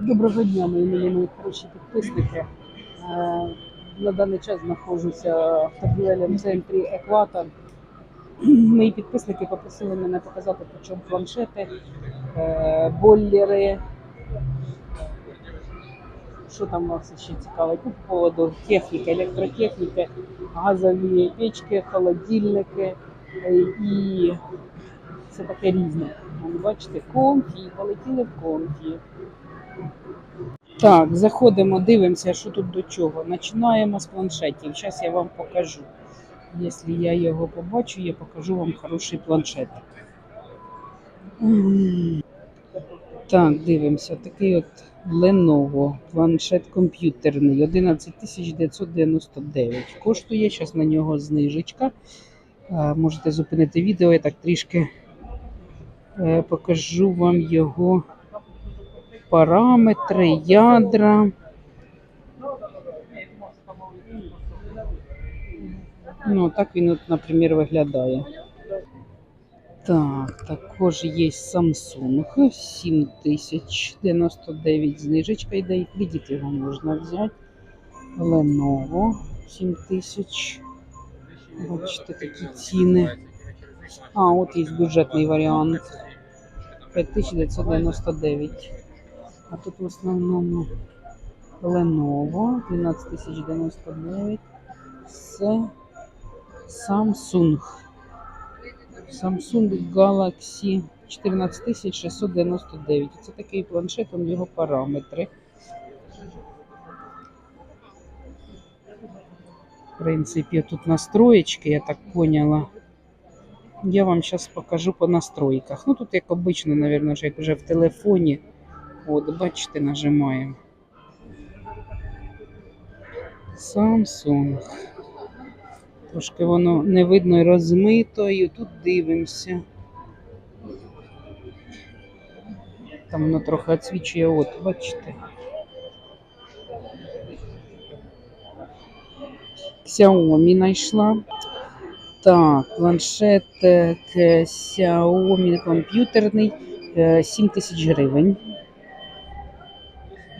Доброго дня, мої милі мої хороші підписники. Е, На даний час знаходжуся в торгівельному центрі Екватор. Мої підписники попросили мене показати, по планшети, е, бойлери. Що там у вас ще цікавить? Ну, по поводу техніки, електротехніки, газові печки, холодильники е, і все таке різне. Бачите, комфі, полетіли в комфі. Так, заходимо, дивимося, що тут до чого. Починаємо з планшетів. Зараз я вам покажу. Якщо я його побачу, я покажу вам хороший планшет. Так, дивимося. Такий от Lenovo планшет комп'ютерний 11999. Коштує зараз на нього знижечка. Можете зупинити відео, я так трішки е, покажу вам його параметри, ядра. Ну, так він, наприклад, виглядає. Так, також є Samsung 7099 знижечка йде, і кредит його можна взяти. Lenovo 7000. Бачите, такі ціни. А, от є бюджетний варіант. 5999. А тут в основному Lenovo 12099. Це Samsung. Samsung Galaxy 14699. Це такий планшет, он його параметри. В принципі, тут настроєчки, я так поняла. Я вам зараз покажу по настройках. Ну тут, як обично, наверное, вже в телефоні. От, бачите, нажимаємо. Samsung. Трошки воно не видно і розмито, тут дивимося. Там воно трохи відсвічує, от, бачите. Xiaomi знайшла. Так, планшет е, Xiaomi комп'ютерний е, 7 тисяч гривень.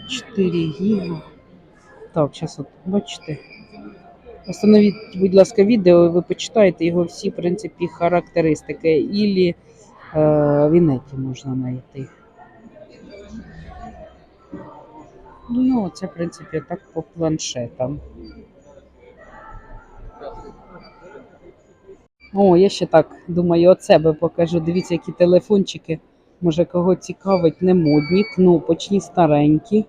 4 гіга. Так, зараз от бачите. Остановіть, будь ласка, відео, ви почитаєте його всі, в принципі, характеристики. Ілі е, в інеті можна знайти. Ну, це, в принципі, так по планшетам. О, я ще так думаю, от себе покажу. Дивіться, які телефончики. Може, кого цікавить, не модні, кнопочні, старенькі.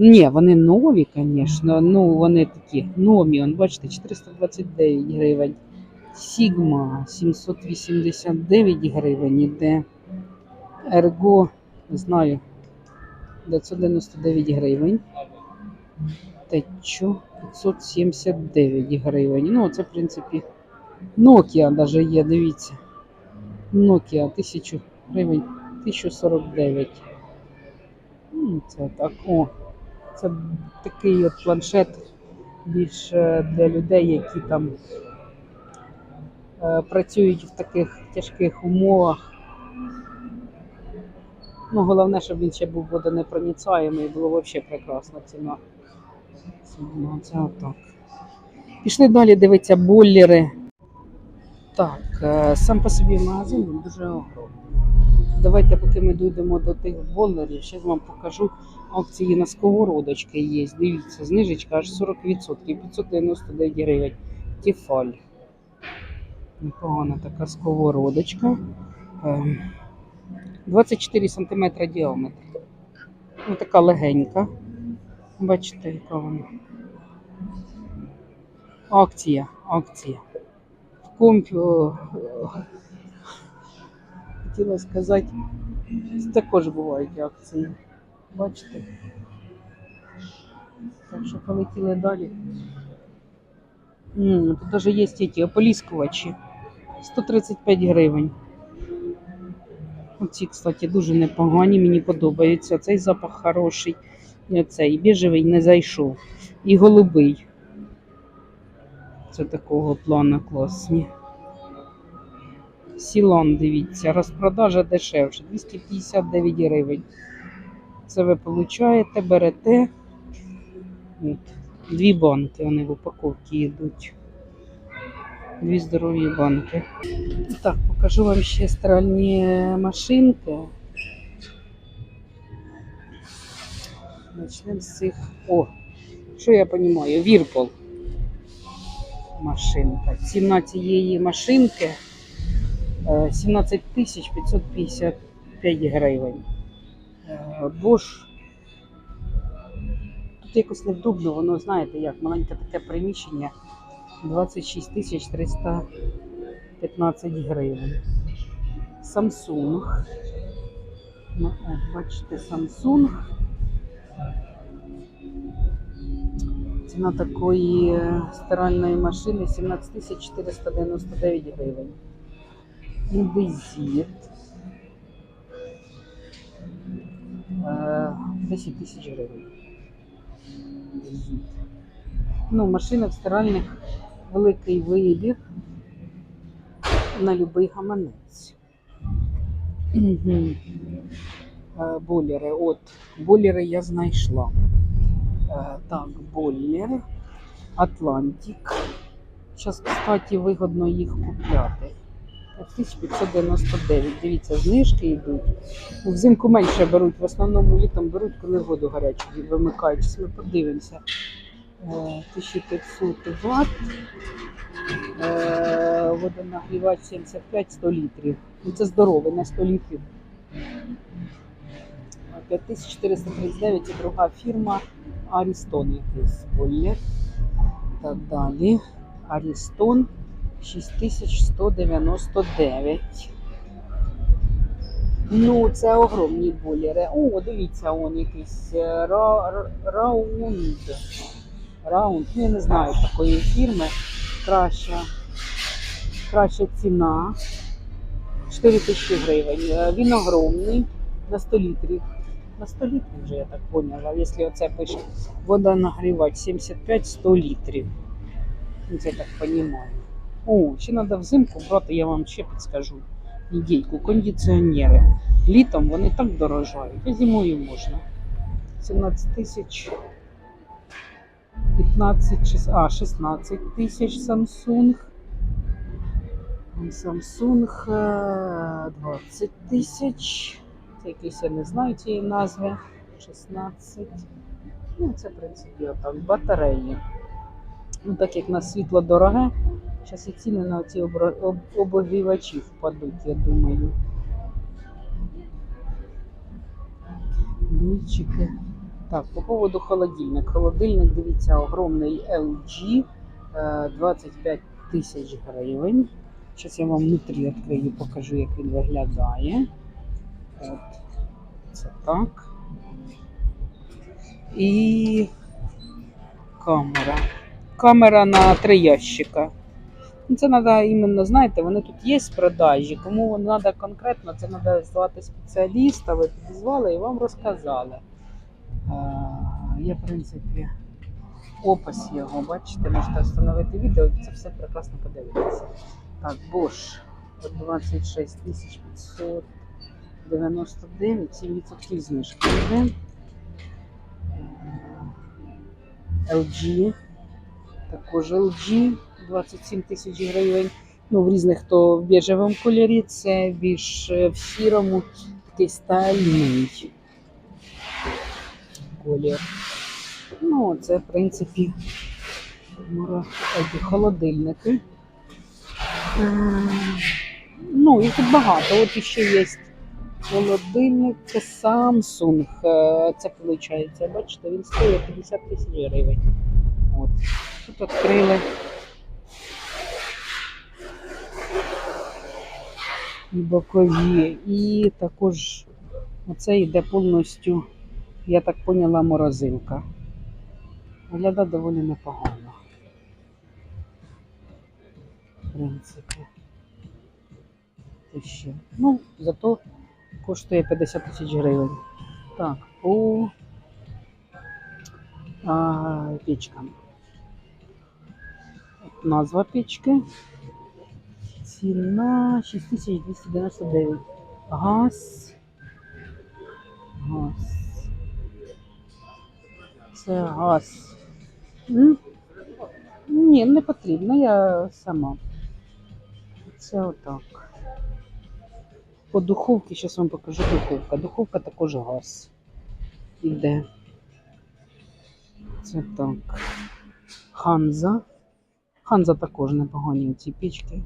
Ні, вони нові, звісно. Ну, вони такі нові. Он, бачите, 429 гривень. Сігма 789 гривень іде. Ерго, не знаю, 999 гривень. Течо 579 гривень. Ну, це, в принципі, Nokia даже є, дивіться. Nokia 1000 гривень, 1049. Ну, Це так, о. Це такий от планшет більше для людей, які там е, працюють в таких тяжких умовах. Ну, головне, щоб він ще був водонепроницаємий, було взагалі прекрасна ціна. Це отак. Пішли далі дивитися бойлери. Так, е, сам по собі магазин дуже огромний. Давайте, поки ми дійдемо до тих бойлерів, ще вам покажу акції на сковородочки є. Дивіться, знижечка аж 40%, 599 гривень. Тефаль. Непогана така сковородочка. Ем, 24 см діаметр. Ну, така легенька. Бачите, яка вона. Акція, акція. В компі. Хотіла сказати, також бувають акції. Бачите? Так що полетіли далі. М, тут навіть є ті ополіскувачі. 135 гривень. Оці, кстати, дуже непогані, мені подобаються. Цей запах хороший. І оцей біжевий не зайшов. І голубий. Це такого плану класні. Сілан, дивіться, розпродажа дешевше, 259 гривень. Це ви получаєте, берете. От, дві банки, вони в упаковці йдуть. Дві здорові банки. Так, покажу вам ще стиральні машинки. Начнемо з цих. О, що я розумію? Вірпол. Машинка. Ціна цієї машинки 17 тисяч 555 гривень. Е, Bosch. Тут якось невдобно, воно, знаєте, як маленьке таке приміщення. 26 тисяч 315 гривень. Samsung. Ну, бачите, Samsung. Ціна такої е, стиральної машини 17 499 гривень. Е, 10 тисяч гривень. Ну, машина в стиральних великий вибір на будь-який гаманець. Е, Бойлери. От, бойлери я знайшла. Е, Так, бойлер. Атлантик. Зараз, кстати, вигодно їх купляти. 1599. Дивіться, знижки йдуть. Ну, Взимку менше беруть, в основному літом беруть, коли воду гарячу вимикають. Ми подивимося. Е, 1500 Вт. Е, Водонагрівач 75-100 літрів. Ну, це здоровий на 100 літрів. 5439 це друга фірма Арістон якийсь бойлер. Далі. Арістон 6199. Ну, це огромні бойлери. О, дивіться, он якийсь е, ра, ра- раунд. Раунд. Ну, я не знаю такої фірми. Краща, краща ціна. 4 тисячі гривень. Е, Він огромний на 100 літрів. На 100 літрів вже я так поняла. Якщо оце пише водонагрівач 75-100 літрів. Ну, Це я так розумію. О, ще треба взимку брати, я вам ще підскажу. Ідейку, кондиціонери. Літом вони так дорожають, а зимою можна. 17 тисяч 15, а, 16 тисяч Samsung. Samsung е, 20 тисяч. Це якийсь я не знаю цієї назви. 16. Ну, це, в принципі, отак. Батареї. Ну, так як на світло дороге, зараз і ціни на ці обогрівачі впадуть, я думаю. Дульчики. Так, по поводу холодильник. Холодильник, дивіться, огромний LG е, 25 тисяч гривень. Зараз я вам внутрі відкрию, покажу, як він виглядає. От. Це так. І камера. Камера на три ящика. Ну, Це треба іменно, знаєте, вони тут є в продажі. Кому треба конкретно, це треба звати спеціаліста, ви підізвали і вам розказали. Є, в принципі, опис його, бачите, можете встановити відео це все прекрасно подивитися. Так, Bosch 26 599, 7% знижки йде. Е, LG, також LG 27 тисяч гривень. Ну, в різних то в біжевому кольорі, це більш е, в сірому, такий стальний колір. Ну, це, в принципі, холодильники. Е, Ну, їх тут багато. От ще є холодильник Samsung. Е, Це виходить, бачите, він стоїть 50 тисяч гривень. От. Тут відкрили. І бокові. І також оце йде повністю, я так поняла, морозилка. Виглядає доволі непогано. В принципі. Ще. Ну, зато коштує 50 тисяч гривень. Так, по а, печкам. От Назва печки. Ціна 6299. Газ. Газ. Це газ. М? Ні, не потрібно, я сама. Це отак. По духовці, зараз вам покажу духовка. Духовка також газ. Іде. Це так. Ханза. Ханза також непогані ці пічки.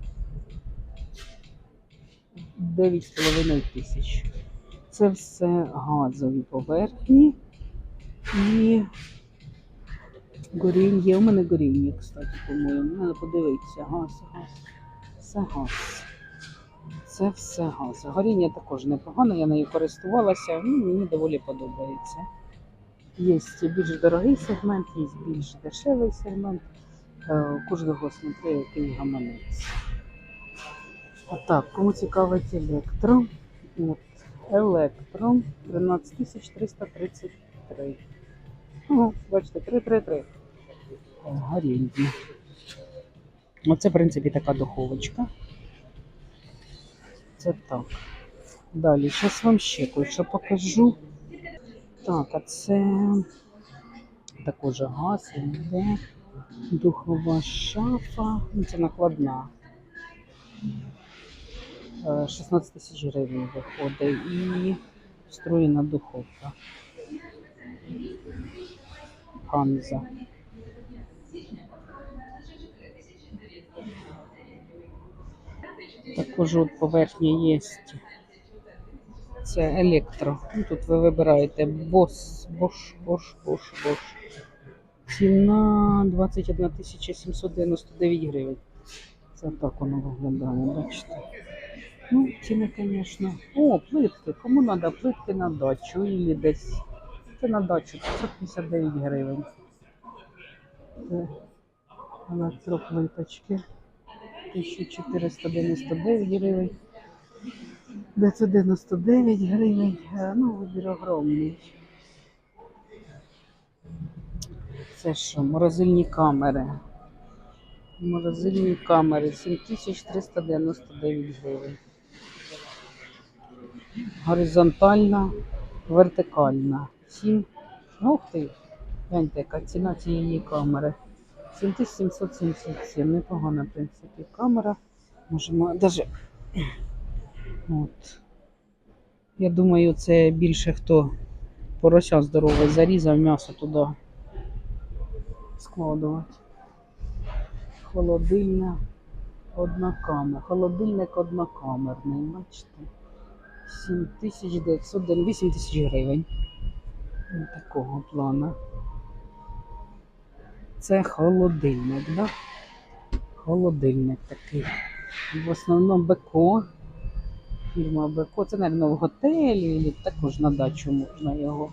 9,5 тисяч. Це все газові поверхні і горіння. Є у мене горіння, кстати, по-моєму. Треба подивитися. Газ, газ. Це газ. Це все газ. Горіння також непогано, я нею користувалася, ну, мені доволі подобається. Є більш дорогий сегмент, є більш дешевий сегмент. Е, кожного смотри, який гаманець. А так, кому цікавить електро, от, електро 13333. Ого, бачите, 333. Горіння. Оце, в принципі, така духовочка. Це так. Далі, зараз вам ще кое-що покажу. Так, а це також газ йде. Духова шафа. Ну, це накладна. Е, 16 тисяч гривень виходить і встроєна духовка. Ханза. Також от поверхня є. Це електро. Тут ви вибираєте бос, бош, бош, бош, бош. Ціна 21 799 гривень. Це так воно виглядає, бачите. Ну, ціни, звісно. О, плитки. Кому треба плитки на дачу і десь. Це на дачу 559 гривень. Це електроплиточки. 1499 гривень. 999 гривень. Е, Ну, вибір огромний. Це що? Морозильні камери. Морозильні камери 7399 гривень. Горизонтальна, вертикальна. 7. Ух ти! Гляньте, яка ціна цієї камери. 7777. Непогана, в принципі, камера. Можемо даже. От. Я думаю, це більше хто порося здорове зарізав м'ясо туди складувати. Холодильна однокамер. Холодильник однокамерний, бачите. 7900, 8 тисяч гривень. Такого плану. Це холодильник, да? Холодильник такий. В основному Беко. Фірма Беко. Це, мабуть, в готелі, також на дачу можна його.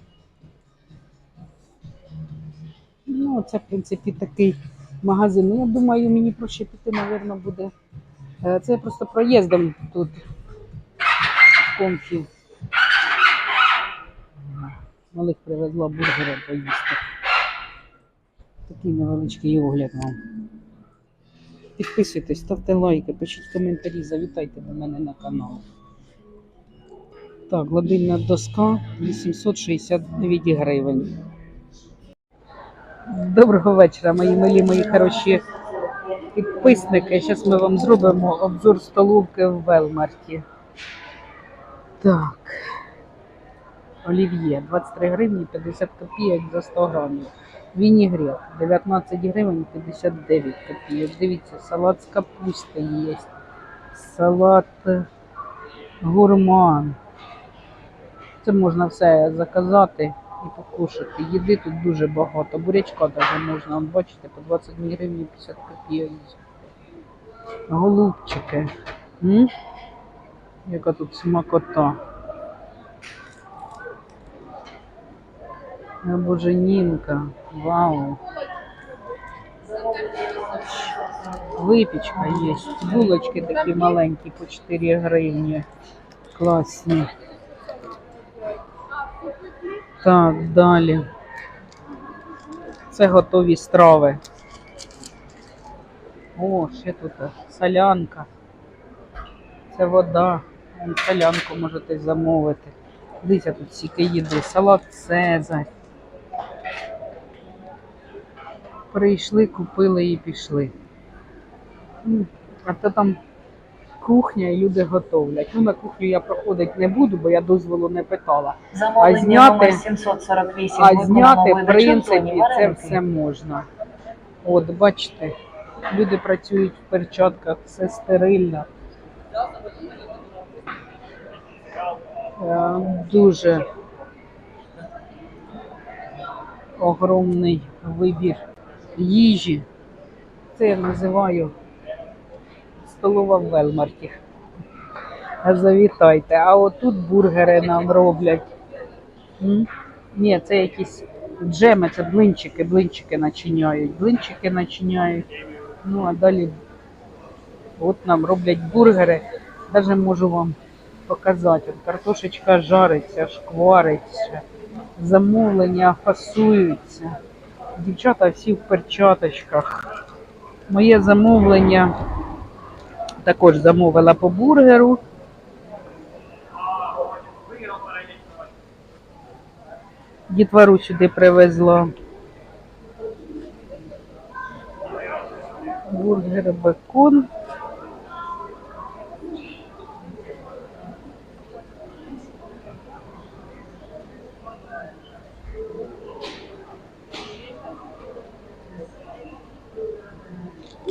Ну, це, в принципі, такий магазин. Ну, я думаю, мені проще мабуть, буде. Е, Це я просто проїздом тут в. Малих привезла бургери поїсти. Такий невеличкий огляд вам. Підписуйтесь, ставте лайки, пишіть коментарі, завітайте до мене на канал. Так, гладильна доска 869 гривень. Доброго вечора, мої милі, мої хороші підписники. Зараз ми вам зробимо обзор столовки в Велмарті. Так. Олів'є 23 гривні 50 копійок за 100 грамів. Вінігрет 19 гривень 59 копійок. Дивіться, салат з капусти є. Салат гурман. Це можна все заказати і покушати. Їди тут дуже багато. Бурячка даже можна, бачите, по 22 гривні 50 копійок. Голубчики. М? Яка тут смакота. Боженінка. Вау. Випічка є. Булочки такі маленькі по 4 гривні. Класні. Так, далі. Це готові страви. О, ще тут солянка. Це вода. Солянку можете замовити. Дивіться, тут стільки їди. Салат Цезарь. Прийшли, купили і пішли. А то там кухня і люди готовлять. Ну, на кухню я проходити не буду, бо я дозволу не питала. Замовлення зняти- 748 А зняти, в принципі, це все можна. От, бачите, люди працюють в перчатках, все стерильно. Е, Дуже огромний вибір їжі. Це я називаю столова в Велмарті. Завітайте. А отут бургери нам роблять. Ні, це якісь джеми, це блинчики, блинчики начиняють. Блинчики начиняють. Ну а далі от нам роблять бургери. Даже можу вам показати. Картошечка жариться, шквариться, замовлення фасуються. Дівчата всі в перчаточках. Моє замовлення також замовила по бургеру. Дітвору сюди привезла. Бургер, бекон.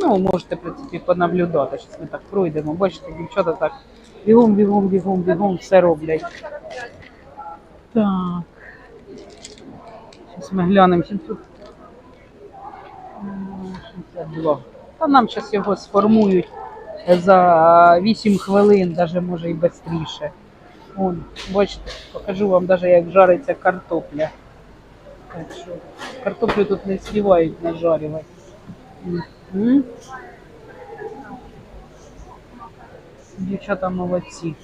Ну, можете, в принципі, понаблюдати. Щось ми так пройдемо. Бачите, дівчата так бігом, бігом, бігом, бігом все роблять. Так. Зараз ми глянемо. 762. Та нам зараз його сформують за 8 хвилин, навіть може і швидше. Вон, бачите, покажу вам навіть як жариться картопля. Так що картоплю тут не співають нажарювати. Мгм. Дівчата молодці.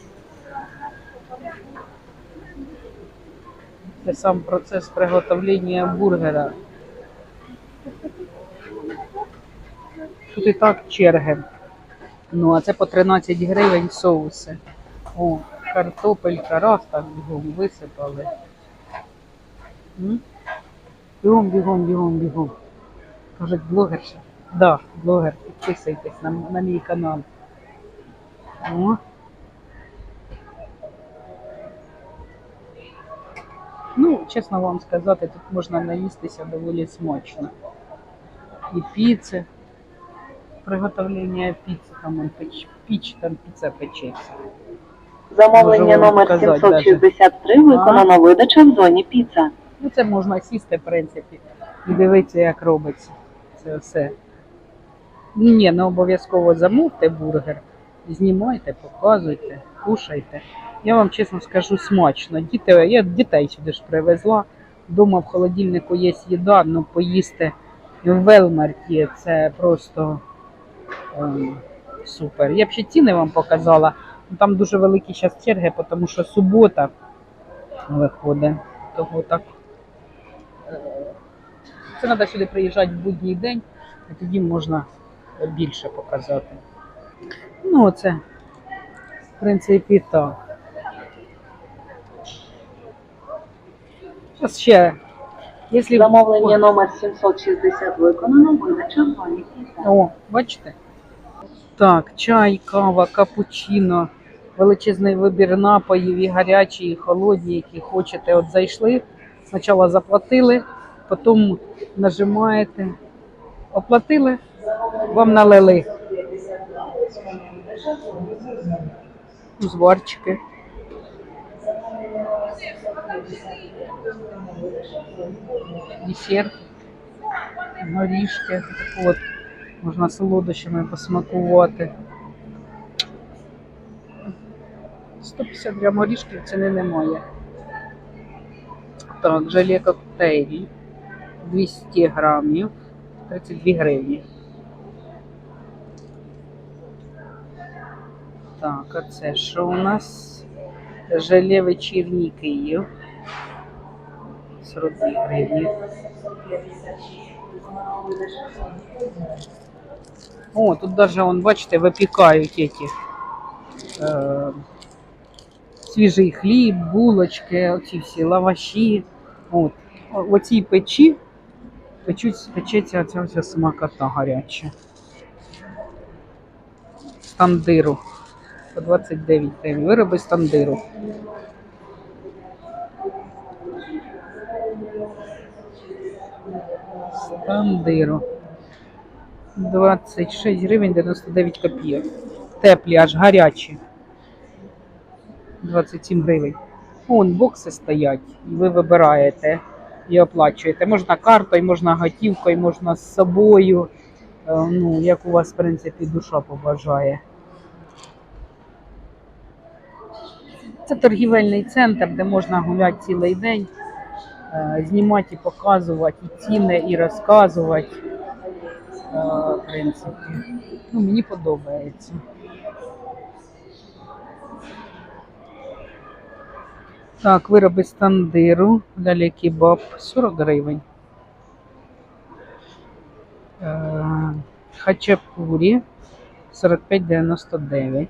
Це сам процес приготовлення бургера. Тут і так черги. Ну, а це по 13 гривень соуси. О, картопелька, раз так бігом висипали. М? Бігом, бігом, бігом, бігом. Кажуть, блогерша. Да, блогер, підписуйтесь на, на мій канал. О. Ну, чесно вам сказати, тут можна наїстися доволі смачно. І піци. Приготовлення піци, там он печ, піч, там піца печеться. Замовлення Можу вам номер показати 763 виконано видача в зоні піца. Ну, це можна сісти, в принципі, і дивитися, як робиться. Це все. Ні, не обов'язково замовте бургер. Знімайте, показуйте, кушайте. Я вам чесно скажу, смачно. Діти, я дітей сюди ж привезла. Дома в холодильнику є їда, ну поїсти в Велмарті це просто ем, супер. Я б ще ціни вам показала. Там дуже великі зараз черги, тому що субота виходить. Того так. е, Це треба сюди приїжджати в будній день, і тоді можна більше показати. Ну, це, в принципі, так. Зараз ще, якщо... Замовлення номер 760 виконано видача в зоні. О, бачите? Так, чай, кава, капучино, величезний вибір напоїв, і гарячі, і холодні, які хочете. От зайшли, спочатку заплатили, потім нажимаєте, оплатили, вам налили. Узварчики. Десерт, горішки. От. Можна солодощами посмакувати. 150 грам горішків ціни немає. Так, желе коктейлі 200 грамів, 32 гривні. Так, а це що у нас? Желе вечірній Київ. 42 гривні. О, тут даже, он, бачите, випікають эти, е, свіжий хліб, булочки, оці всі лаваші. От. В печі Печуть, печеться ця вся смакота гаряча. Тандиру. По 29 гривень. Вироби з тандиру. З тандиру. 26 гривень 99 копійок. Теплі, аж гарячі. 27 гривень. Вон бокси стоять, і ви вибираєте і оплачуєте. Можна картою, можна готівкою, можна з собою. Е, Ну, як у вас, в принципі, душа побажає. Це торгівельний центр, де можна гуляти цілий день, е, знімати і показувати і ціни, і розказувати. Е, В принципі, ну, мені подобається. Так, вироби з тандиру, далі кебаб 40 гривень. Е, Хачапурі 45,99.